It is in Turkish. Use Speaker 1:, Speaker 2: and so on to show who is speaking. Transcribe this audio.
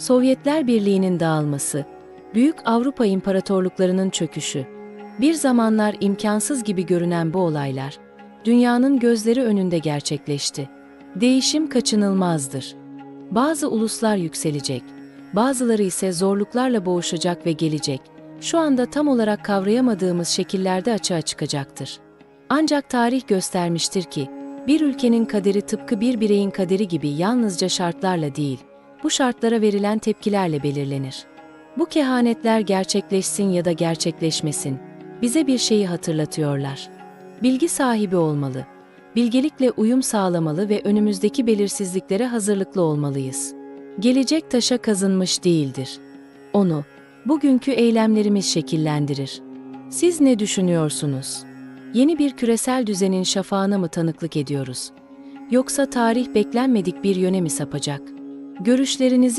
Speaker 1: Sovyetler Birliği'nin dağılması, büyük Avrupa imparatorluklarının çöküşü, bir zamanlar imkansız gibi görünen bu olaylar, dünyanın gözleri önünde gerçekleşti. Değişim kaçınılmazdır. Bazı uluslar yükselecek, bazıları ise zorluklarla boğuşacak ve gelecek, şu anda tam olarak kavrayamadığımız şekillerde açığa çıkacaktır. Ancak tarih göstermiştir ki, bir ülkenin kaderi tıpkı bir bireyin kaderi gibi yalnızca şartlarla değil, bu şartlara verilen tepkilerle belirlenir. Bu kehanetler gerçekleşsin ya da gerçekleşmesin, bize bir şeyi hatırlatıyorlar. Bilgi sahibi olmalı, bilgelikle uyum sağlamalı ve önümüzdeki belirsizliklere hazırlıklı olmalıyız. Gelecek taşa kazınmış değildir. Onu, bugünkü eylemlerimiz şekillendirir. Siz ne düşünüyorsunuz? Yeni bir küresel düzenin şafağına mı tanıklık ediyoruz? Yoksa tarih beklenmedik bir yöne mi sapacak? Görüşlerinizi